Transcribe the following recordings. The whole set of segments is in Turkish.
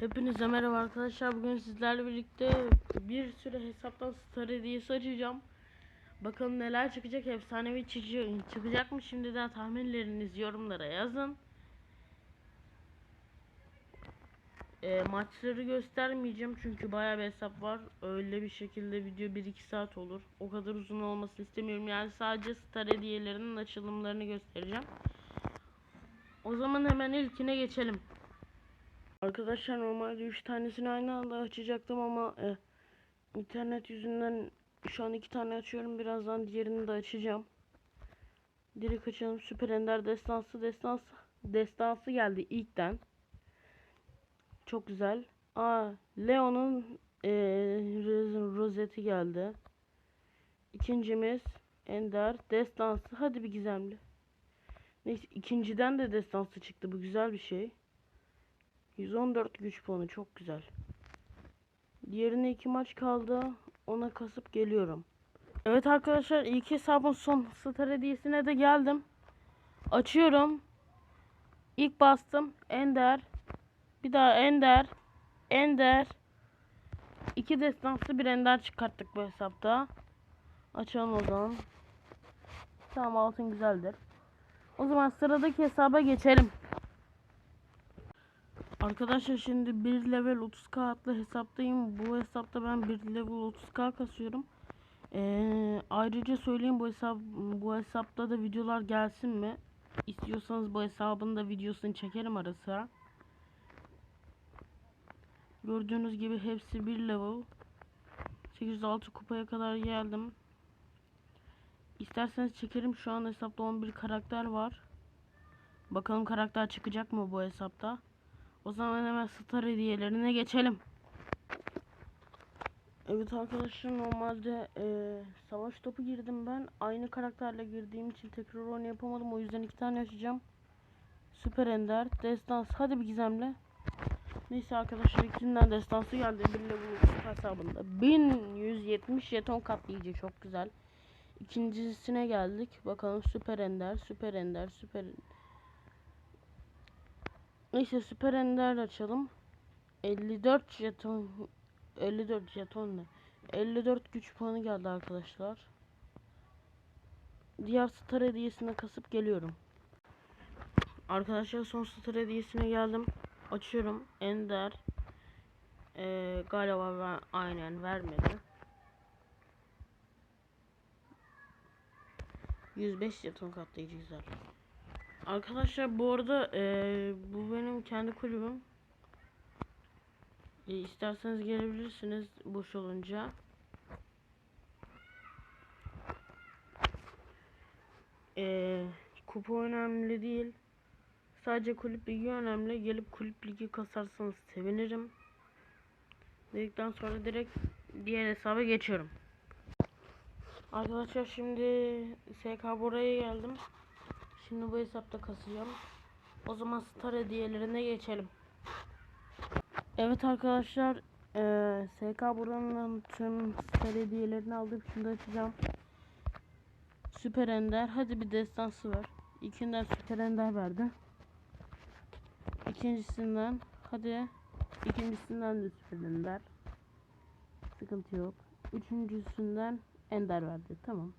Hepinize merhaba arkadaşlar. Bugün sizlerle birlikte bir süre hesaptan star hediyesi açacağım. Bakalım neler çıkacak. Efsanevi çıkacak mı? Şimdiden tahminlerinizi yorumlara yazın. E, maçları göstermeyeceğim çünkü bayağı bir hesap var. Öyle bir şekilde video 1-2 saat olur. O kadar uzun olmasını istemiyorum. Yani sadece star hediyelerinin açılımlarını göstereceğim. O zaman hemen ilkine geçelim. Arkadaşlar normalde 3 tanesini aynı anda açacaktım ama e, internet yüzünden şu an 2 tane açıyorum. Birazdan diğerini de açacağım. Direkt açalım. Süper Ender Destansı Destansı Destansı geldi ilkten. Çok güzel. Aa Leon'un e, ro- rozeti geldi. İkincimiz Ender Destansı. Hadi bir gizemli. Neyse ikinciden de destansı çıktı. Bu güzel bir şey. 114 güç puanı çok güzel. Diğerine iki maç kaldı. Ona kasıp geliyorum. Evet arkadaşlar ilk hesabın son star hediyesine de geldim. Açıyorum. İlk bastım. Ender. Bir daha Ender. Ender. İki destansı bir Ender çıkarttık bu hesapta. Açalım o zaman. Tamam altın güzeldir. O zaman sıradaki hesaba geçelim. Arkadaşlar şimdi bir level 30k adlı hesaptayım. Bu hesapta ben bir level 30k kasıyorum. Ee, ayrıca söyleyeyim bu hesap bu hesapta da videolar gelsin mi? İstiyorsanız bu hesabın da videosunu çekerim ara sıra. Gördüğünüz gibi hepsi bir level. 806 kupaya kadar geldim. İsterseniz çekerim. Şu an hesapta 11 karakter var. Bakalım karakter çıkacak mı bu hesapta? O zaman hemen star hediyelerine geçelim. Evet arkadaşlar normalde eee, savaş topu girdim ben. Aynı karakterle girdiğim için tekrar onu yapamadım. O yüzden iki tane açacağım. Süper Ender, Destans. Hadi bir gizemle. Neyse arkadaşlar ikisinden destansı geldi. Bir level hesabında. 1170 jeton katlayıcı çok güzel. İkincisine geldik. Bakalım Süper Ender, Süper Ender, Süper Neyse Süper Ender açalım. 54 jeton 54 jeton ne? 54 güç puanı geldi arkadaşlar. Diğer star hediyesine kasıp geliyorum. Arkadaşlar son star hediyesine geldim. Açıyorum. Ender. Ee, galiba ben aynen vermedi. 105 jeton katlayıcı güzel. Arkadaşlar bu arada eee, bu benim kendi kulübüm. E, isterseniz gelebilirsiniz boş olunca. Eee, kupa önemli değil. Sadece kulüp ligi önemli. Gelip kulüp ligi kasarsanız sevinirim. Dedikten sonra direkt diğer hesaba geçiyorum. Arkadaşlar şimdi SK buraya geldim. Şimdi bu hesapta kasacağım. O zaman star hediyelerine geçelim. Evet arkadaşlar eee SK buranın tüm star hediyelerini aldım. Şimdi açacağım. Süper Ender. Hadi bir destansı ver. İlkinden Süper Ender verdi. İkincisinden hadi ikincisinden de Süper Ender. Sıkıntı yok. Üçüncüsünden Ender verdi. Tamam.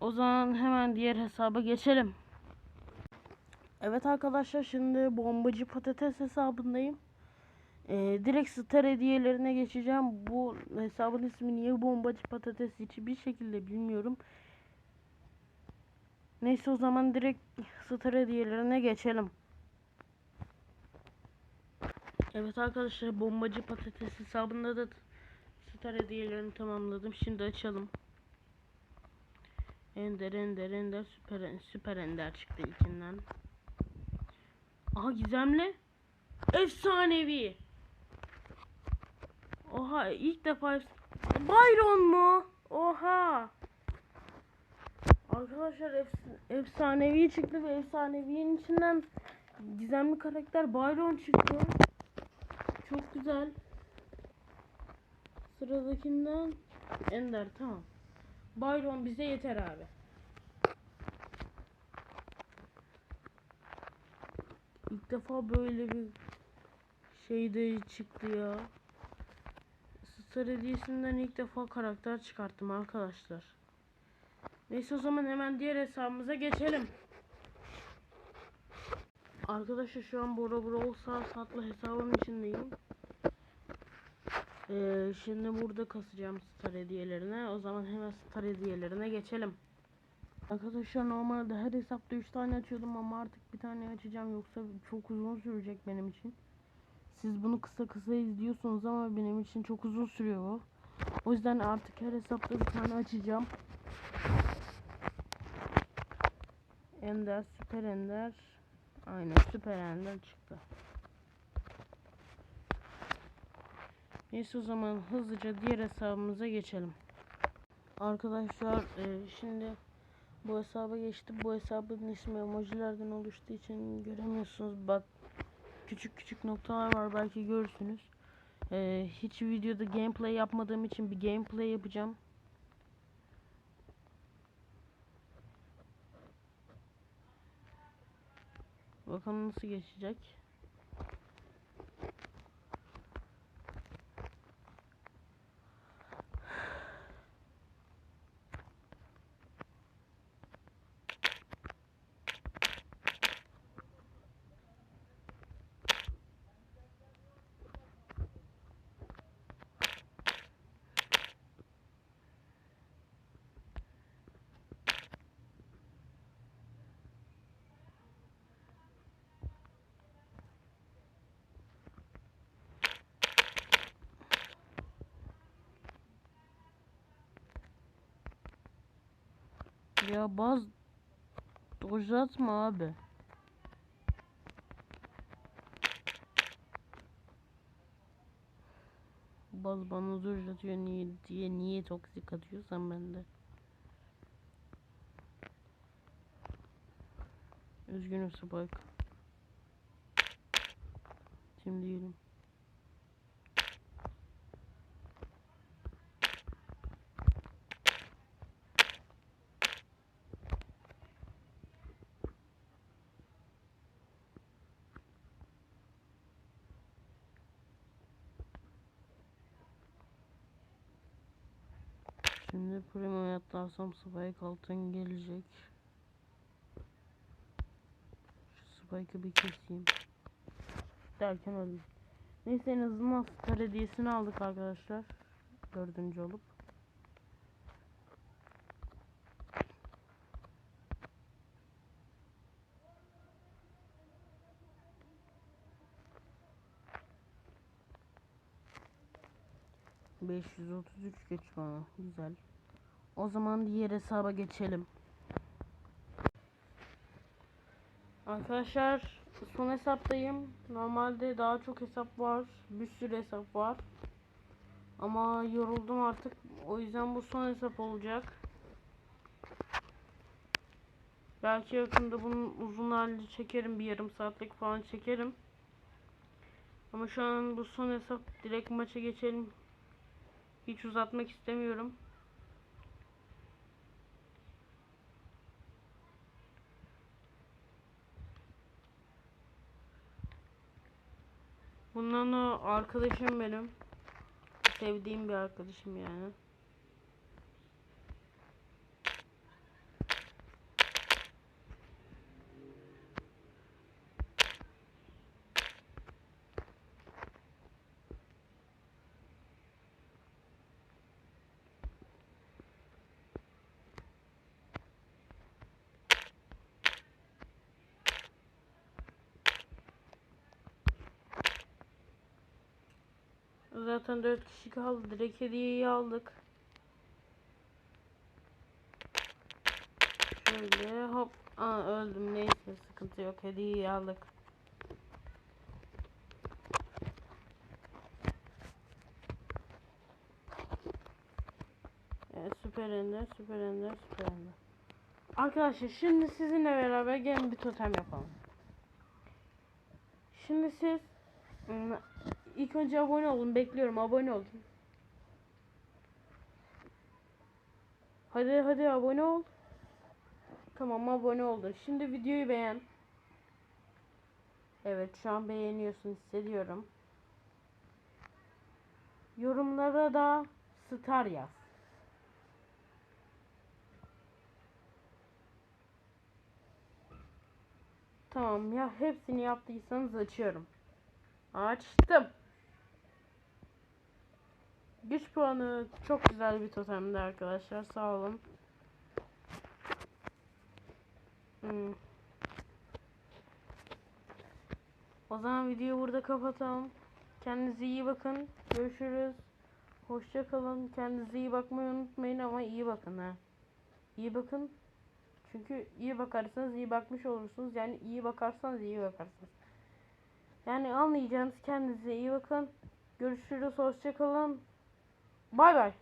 O zaman hemen diğer hesaba geçelim. Evet arkadaşlar şimdi bombacı patates hesabındayım. Ee, direkt star hediyelerine geçeceğim. Bu hesabın ismi niye bombacı patates hiçbir şekilde bilmiyorum. Neyse o zaman direkt star hediyelerine geçelim. Evet arkadaşlar bombacı patates hesabında da star hediyelerini tamamladım. Şimdi açalım. Ender Ender Ender süper süper Ender çıktı ilkinden. Aha gizemli. Efsanevi. Oha ilk defa Byron mu? Oha. Arkadaşlar efs- efsanevi çıktı ve efsanevinin içinden gizemli karakter Byron çıktı. Çok güzel. Sıradakinden Ender tamam. Byron bize yeter abi. İlk defa böyle bir şey de çıktı ya. Star hediyesinden ilk defa karakter çıkarttım arkadaşlar. Neyse o zaman hemen diğer hesabımıza geçelim. Arkadaşlar şu an Bora Brawl Stars adlı hesabım içindeyim. Ee, şimdi burada kasacağım star hediyelerine. O zaman hemen star hediyelerine geçelim. Arkadaşlar normalde her hesapta 3 tane açıyordum ama artık bir tane açacağım yoksa çok uzun sürecek benim için. Siz bunu kısa kısa izliyorsunuz ama benim için çok uzun sürüyor bu. O yüzden artık her hesapta bir tane açacağım. Ender, süper ender. Aynen süper ender çıktı. Neyse o zaman hızlıca diğer hesabımıza geçelim. Arkadaşlar e, şimdi bu hesaba geçtim. Bu hesabın ismi emojilerden oluştuğu için göremiyorsunuz. Bak küçük küçük noktalar var belki görürsünüz. E, hiç videoda gameplay yapmadığım için bir gameplay yapacağım. Bakalım nasıl geçecek. Ya baz uzatma abi. Baz bana uzatıyor niye diye niye toksik atıyorsan ben de. Üzgünüm Spike. Şimdi yiyelim. Şimdi primo atlarsam Spike altın gelecek. Şu Spike'ı bir keseyim. Derken öldüm. Neyse en azından star hediyesini aldık arkadaşlar. Dördüncü olup. ...533 geç bana. Güzel. O zaman diğer hesaba geçelim. Arkadaşlar son hesaptayım. Normalde daha çok hesap var. Bir sürü hesap var. Ama yoruldum artık. O yüzden bu son hesap olacak. Belki yakında bunun uzun halini çekerim. Bir yarım saatlik falan çekerim. Ama şu an bu son hesap. Direkt maça geçelim. Hiç uzatmak istemiyorum. Bundan o arkadaşım benim. Sevdiğim bir arkadaşım yani. Zaten 4 kişi kaldı. Direkt hediyeyi aldık. Şöyle hop. Aa öldüm. Neyse sıkıntı yok. Hediyeyi aldık. Evet süper ender, süper ender, süper ender. Arkadaşlar şimdi sizinle beraber gelin bir totem yapalım. Şimdi siz ilk önce abone olun. Bekliyorum abone olun. Hadi hadi abone ol. Tamam abone oldun. Şimdi videoyu beğen. Evet şu an beğeniyorsun hissediyorum. Yorumlara da star yaz. Tamam ya hepsini yaptıysanız açıyorum. Açtım. Güç puanı çok güzel bir totemdi arkadaşlar. Sağ olun. Hmm. O zaman videoyu burada kapatalım. Kendinize iyi bakın. Görüşürüz. Hoşça kalın. Kendinize iyi bakmayı unutmayın ama iyi bakın ha. İyi bakın. Çünkü iyi bakarsanız iyi bakmış olursunuz. Yani iyi bakarsanız iyi bakarsınız. Yani anlayacağınız kendinize iyi bakın. Görüşürüz. Hoşça kalın. Bay bay.